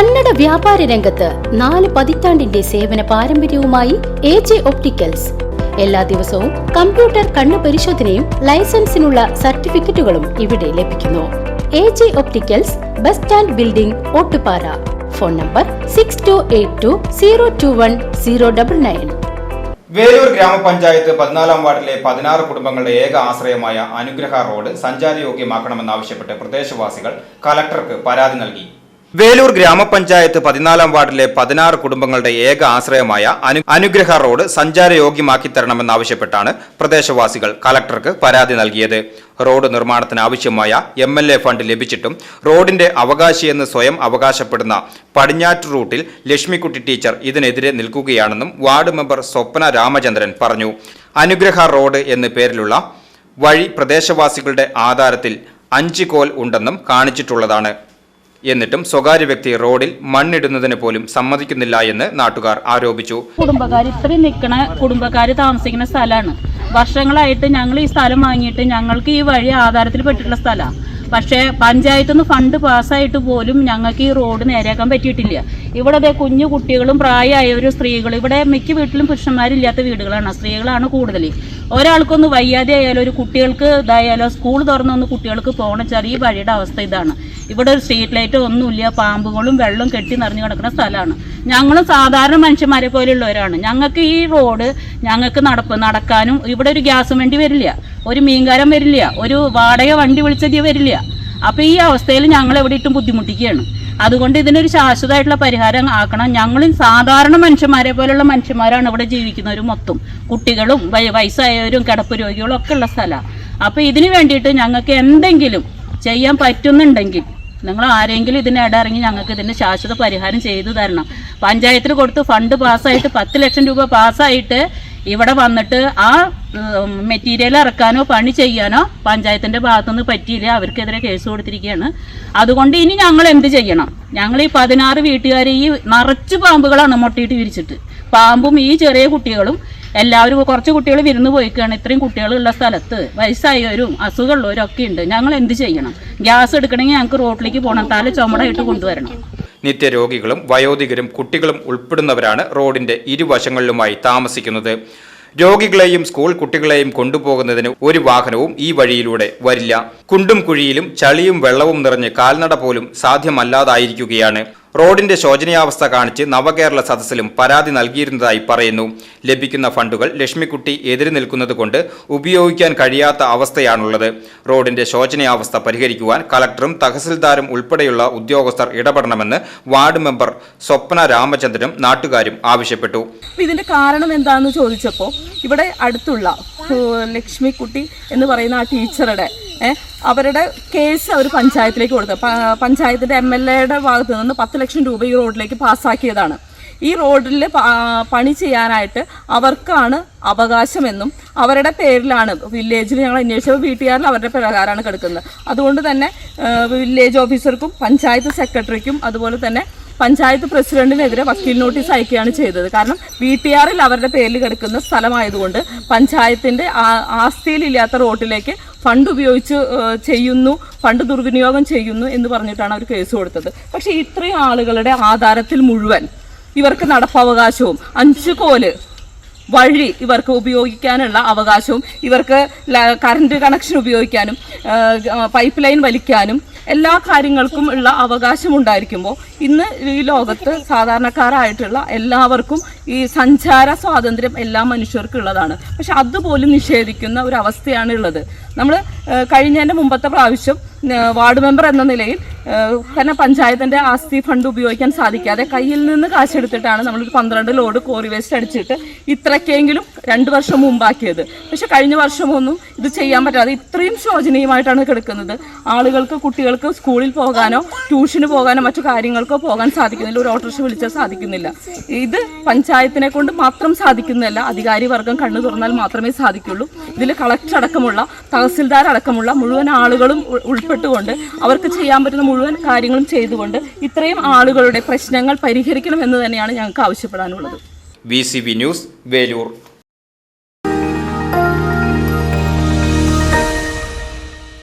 കന്നഡ വ്യാപാര രംഗത്ത് നാല് പതിറ്റാണ്ടിന്റെ സേവന പാരമ്പര്യവുമായി എ ജെ ഒപ്റ്റിക്കൽസ്. എല്ലാ ദിവസവും കമ്പ്യൂട്ടർ കണ്ണു പരിശോധനയും ലൈസൻസിനുള്ള സർട്ടിഫിക്കറ്റുകളും ഇവിടെ ലഭിക്കുന്നു. A J opticals bus stand building Ottupara. Phone number six two eight two zero two one zero double nine Veloor ഗ്രാമപഞ്ചായത്ത് പതിനാലാം വാർഡിലെ പതിനാറ് കുടുംബങ്ങളുടെ ഏക ആശ്രയമായ അനുഗ്രഹ റോഡ് സഞ്ചാരയോഗ്യമാക്കണമെന്നാവശ്യപ്പെട്ട് പ്രദേശവാസികൾ കലക്ടർക്ക് പരാതി നൽകി. വേലൂർ ഗ്രാമപഞ്ചായത്ത് പതിനാലാം വാർഡിലെ പതിനാറ് കുടുംബങ്ങളുടെ ഏക ആശ്രയമായ അനു അനുഗ്രഹ റോഡ് സഞ്ചാരയോഗ്യമാക്കി തരണമെന്നാവശ്യപ്പെട്ടാണ് പ്രദേശവാസികൾ കലക്ടർക്ക് പരാതി നൽകിയത്. റോഡ് നിർമ്മാണത്തിനാവശ്യമായ എം എൽ എ ഫണ്ട് ലഭിച്ചിട്ടും റോഡിന്റെ അവകാശിയെന്ന് സ്വയം അവകാശപ്പെടുന്ന പടിഞ്ഞാറ്റ് റൂട്ടിൽ ലക്ഷ്മിക്കുട്ടി ടീച്ചർ ഇതിനെതിരെ നിൽക്കുകയാണെന്നും വാർഡ് മെമ്പർ സ്വപ്ന രാമചന്ദ്രൻ പറഞ്ഞു. അനുഗ്രഹ റോഡ് എന്ന പേരിലുള്ള വഴി പ്രദേശവാസികളുടെ ആധാരത്തിൽ അഞ്ച് കോൽ ഉണ്ടെന്നും കാണിച്ചിട്ടുള്ളതാണ്. എന്നിട്ടും സ്വകാര്യ വ്യക്തി റോഡിൽ മണ്ണിടുന്നതിന് പോലും സമ്മതിക്കുന്നില്ല എന്ന് നാട്ടുകാർ ആരോപിച്ചു. കുടുംബക്കാർ ഇത്രയും നിൽക്കണ കുടുംബക്കാർ താമസിക്കുന്ന സ്ഥലമാണ്. വർഷങ്ങളായിട്ട് ഞങ്ങൾ ഈ സ്ഥലം വാങ്ങിയിട്ട് ഞങ്ങൾക്ക് ഈ വഴി ആധാരത്തിൽ പെട്ടിട്ടുള്ള സ്ഥലമാണ് പക്ഷേ പഞ്ചായത്തു നിന്ന് ഫണ്ട് പാസ്സായിട്ട് പോലും ഞങ്ങൾക്ക് ഈ റോഡ് നേരെയാക്കാൻ പറ്റിയിട്ടില്ല. ഇവിടെ കുഞ്ഞു കുട്ടികളും പ്രായമായവരും സ്ത്രീകളും ഇവിടെ മിക്ക വീട്ടിലും പുരുഷന്മാരില്ലാത്ത വീടുകളാണ്. സ്ത്രീകളാണ് കൂടുതൽ ഒരാൾക്കൊന്ന് വയ്യാതെ ആയാലോ ഒരു കുട്ടികൾക്ക് ഇതായാലോ സ്കൂൾ തുറന്നൊന്ന് കുട്ടികൾക്ക് പോകണ ചെറിയ വഴിയുടെ അവസ്ഥ ഇതാണ്. ഇവിടെ ഒരു സ്ട്രീറ്റ് ലൈറ്റോ ഒന്നുമില്ല പാമ്പുകളും വെള്ളം കെട്ടി നിറഞ്ഞു കിടക്കുന്ന സ്ഥലമാണ്. ഞങ്ങളും സാധാരണ മനുഷ്യന്മാരെ പോലെയുള്ളവരാണ് ഞങ്ങൾക്ക് ഈ റോഡ് ഞങ്ങൾക്ക് നടപ്പ് നടക്കാനും ഇവിടെ ഒരു ഗ്യാസ് വണ്ടി വരില്ല. ഒരു മീൻകാരം വരില്ല. ഒരു വാടക വണ്ടി വിളിച്ചത് വരില്ല. അപ്പോൾ ഈ അവസ്ഥയിൽ ഞങ്ങൾ എവിടെ ഇട്ടും ബുദ്ധിമുട്ടിക്കുകയാണ്. അതുകൊണ്ട് ഇതിനൊരു ശാശ്വതമായിട്ടുള്ള പരിഹാരം ആക്കണം. ഞങ്ങളും സാധാരണ മനുഷ്യന്മാരെ പോലെയുള്ള മനുഷ്യന്മാരാണ് ഇവിടെ ജീവിക്കുന്നവരും മൊത്തം. കുട്ടികളും വയസ്സായവരും കിടപ്പ് രോഗികളും ഒക്കെ ഉള്ള സ്ഥലമാണ് അപ്പോൾ ഇതിന് വേണ്ടിയിട്ട് ഞങ്ങൾക്ക് എന്തെങ്കിലും ചെയ്യാൻ പറ്റുന്നുണ്ടെങ്കിൽ നിങ്ങൾ ആരെങ്കിലും ഇതിന് ഇടയിറങ്ങി ഞങ്ങൾക്ക് ഇതിന് ശാശ്വത പരിഹാരം ചെയ്തു തരണം. പഞ്ചായത്തിൽ കൊടുത്ത് ഫണ്ട് പാസ്സായിട്ട് പത്ത് ലക്ഷം രൂപ പാസ്സായിട്ട് ഇവിടെ വന്നിട്ട് ആ മെറ്റീരിയൽ ഇറക്കാനോ പണി ചെയ്യാനോ പഞ്ചായത്തിന്റെ ഭാഗത്തുനിന്ന് പറ്റിയില്ല. അവർക്കെതിരെ കേസ് കൊടുത്തിരിക്കുകയാണ്. അതുകൊണ്ട് ഇനി ഞങ്ങൾ എന്ത് ചെയ്യണം? ഞങ്ങൾ ഈ പതിനാറ് വീട്ടുകാർ ഈ നിറച്ച് പാമ്പുകളാണ് മുട്ടയിട്ട് വിരിച്ചിട്ട്. പാമ്പും ഈ ചെറിയ കുട്ടികളും എല്ലാവരും കുറച്ച് കുട്ടികൾ വിരുന്ന് പോയിക്കാണ്. ഇത്രയും കുട്ടികളുള്ള സ്ഥലത്ത് വയസ്സായവരും അസുഖമുള്ളവരും ഒക്കെ ഉണ്ട്. ഞങ്ങൾ എന്ത് ചെയ്യണം? ഗ്യാസ് എടുക്കണമെങ്കിൽ ഞങ്ങൾക്ക് റോട്ടിലേക്ക് പോകണം. തല ചുമടായിട്ട് കൊണ്ടുവരണം. നിത്യരോഗികളും വയോധികരും കുട്ടികളും ഉൾപ്പെടുന്നവരാണ് റോഡിന്റെ ഇരുവശങ്ങളിലുമായി താമസിക്കുന്നത്. രോഗികളെയും സ്കൂൾ കുട്ടികളെയും കൊണ്ടുപോകുന്നതിന് ഒരു വാഹനവും ഈ വഴിയിലൂടെ വരില്ല. കുണ്ടും കുഴിയിലും ചളിയും വെള്ളവും നിറഞ്ഞ് കാൽനട പോലും സാധ്യമല്ലാതായിരിക്കുകയാണ്. റോഡിന്റെ ശോചനീയാവസ്ഥ കാണിച്ച് നവകേരള സദസ്സിലും പരാതി നൽകിയിരുന്നതായി പറയുന്നു. ലഭിക്കുന്ന ഫണ്ടുകൾ ലക്ഷ്മിക്കുട്ടി എതിരി നിൽക്കുന്നതുകൊണ്ട് ഉപയോഗിക്കാൻ കഴിയാത്ത അവസ്ഥയാണുള്ളത്. റോഡിന്റെ ശോചനീയാവസ്ഥ പരിഹരിക്കുവാൻ കലക്ടറും തഹസിൽദാരും ഉൾപ്പെടെയുള്ള ഉദ്യോഗസ്ഥർ ഇടപെടണമെന്ന് വാർഡ് മെമ്പർ സ്വപ്ന രാമചന്ദ്രനും നാട്ടുകാരും ആവശ്യപ്പെട്ടു. ഇതിന്റെ കാരണം എന്താണെന്ന് ചോദിച്ചപ്പോൾ ഇവിടെ അടുത്തുള്ള ലക്ഷ്മിക്കുട്ടി എന്ന് പറയുന്ന ആ ടീച്ചറുടെ അവരുടെ കേസ് അവർ പഞ്ചായത്തിലേക്ക് കൊടുത്തു. പഞ്ചായത്തിന്റെ എം എൽ എയുടെ ഭാഗത്ത് നിന്ന് പത്ത് ലക്ഷം രൂപ ഈ റോഡിലേക്ക് പാസ്സാക്കിയതാണ്. ഈ റോഡിൽ പണി ചെയ്യാനായിട്ട് അവർക്കാണ് അവകാശമെന്നും അവരുടെ പേരിലാണ് വില്ലേജിൽ ഞങ്ങൾ അന്വേഷിച്ചപ്പോൾ വീട്ടുകാരിൽ അവരുടെ പ്രകാരമാണ് കിടക്കുന്നത്. അതുകൊണ്ട് തന്നെ വില്ലേജ് ഓഫീസർക്കും പഞ്ചായത്ത് സെക്രട്ടറിക്കും അതുപോലെ തന്നെ പഞ്ചായത്ത് പ്രസിഡന്റിനെതിരെ വക്കീൽ നോട്ടീസ് അയക്കുകയാണ് ചെയ്തത്. കാരണം വീട്ടുകാരിൽ അവരുടെ പേരിൽ കിടക്കുന്ന സ്ഥലമായതുകൊണ്ട് പഞ്ചായത്തിന്റെ ആസ്തിയിലില്ലാത്ത റോട്ടിലേക്ക് ഫണ്ട് ഉപയോഗിച്ച് ചെയ്യുന്നു ഫണ്ട് ദുർവിനിയോഗം ചെയ്യുന്നു എന്ന് പറഞ്ഞിട്ടാണ് അവർ കേസ് കൊടുത്തത്. പക്ഷേ ഇത്രയും ആളുകളുടെ ആധാരത്തിൽ മുഴുവൻ ഇവർക്ക് നടപ്പവകാശവും. അഞ്ച് കോൽ വഴി ഇവർക്ക് ഉപയോഗിക്കാനുള്ള അവകാശവും ഇവർക്ക് കറണ്ട് കണക്ഷൻ ഉപയോഗിക്കാനും പൈപ്പ് ലൈൻ വലിക്കാനും എല്ലാ കാര്യങ്ങൾക്കും ഉള്ള അവകാശം ഉണ്ടായിരിക്കുമ്പോൾ ഇന്ന് ഈ ലോകത്ത് സാധാരണക്കാരായിട്ടുള്ള എല്ലാവർക്കും ഈ സഞ്ചാര സ്വാതന്ത്ര്യം എല്ലാ മനുഷ്യർക്കും ഉള്ളതാണ്. പക്ഷെ അതുപോലും നിഷേധിക്കുന്ന ഒരു അവസ്ഥയാണ് ഉള്ളത്. നമ്മൾ കഴിഞ്ഞതിന്റെ മുമ്പത്തെ പ്രാവശ്യം വാർഡ് മെമ്പർ എന്ന നിലയിൽ കാരണം പഞ്ചായത്തിന്റെ ആസ്തി ഫണ്ട് ഉപയോഗിക്കാൻ സാധിക്കാതെ കയ്യിൽ നിന്ന് കാശെടുത്തിട്ടാണ് നമ്മൾ പന്ത്രണ്ട് ലോഡ് കോറി വേസ്റ്റ് അടിച്ചിട്ട് ഇത്രയ്ക്കെങ്കിലും രണ്ട് വർഷം മുമ്പാക്കിയത്. പക്ഷെ കഴിഞ്ഞ വർഷമൊന്നും ഇത് ചെയ്യാൻ പറ്റാതെ ഇത്രയും ശോചനീയമായിട്ടാണ് കിടക്കുന്നത്. ആളുകൾക്ക് കുട്ടികൾക്ക് സ്കൂളിൽ പോകാനോ ട്യൂഷന് പോകാനോ മറ്റു കാര്യങ്ങൾക്കോ പോകാൻ സാധിക്കുന്നില്ല. ഒരു ഓട്ടോറിക്ഷ വിളിച്ചാൽ സാധിക്കുന്നില്ല. ഇത് പഞ്ചായത്തിനെ കൊണ്ട് മാത്രം സാധിക്കുന്നതല്ല അധികാരി വർഗം കണ്ണു തുറന്നാൽ മാത്രമേ സാധിക്കുള്ളൂ. ഇതിൽ കളക്ടർ അടക്കമുള്ള തഹസിൽദാർ അടക്കമുള്ള മുഴുവൻ ആളുകളും ഉൾപ്പെട്ടുകൊണ്ട് അവർക്ക് ചെയ്യാൻ പറ്റുന്ന മുഴുവൻ കാര്യങ്ങളും ചെയ്തുകൊണ്ട് ഇത്രയും ആളുകളുടെ പ്രശ്നങ്ങൾ പരിഹരിക്കണമെന്ന് തന്നെയാണ് ഞങ്ങൾക്ക് ആവശ്യപ്പെടാനുള്ളത്. V news Veloor.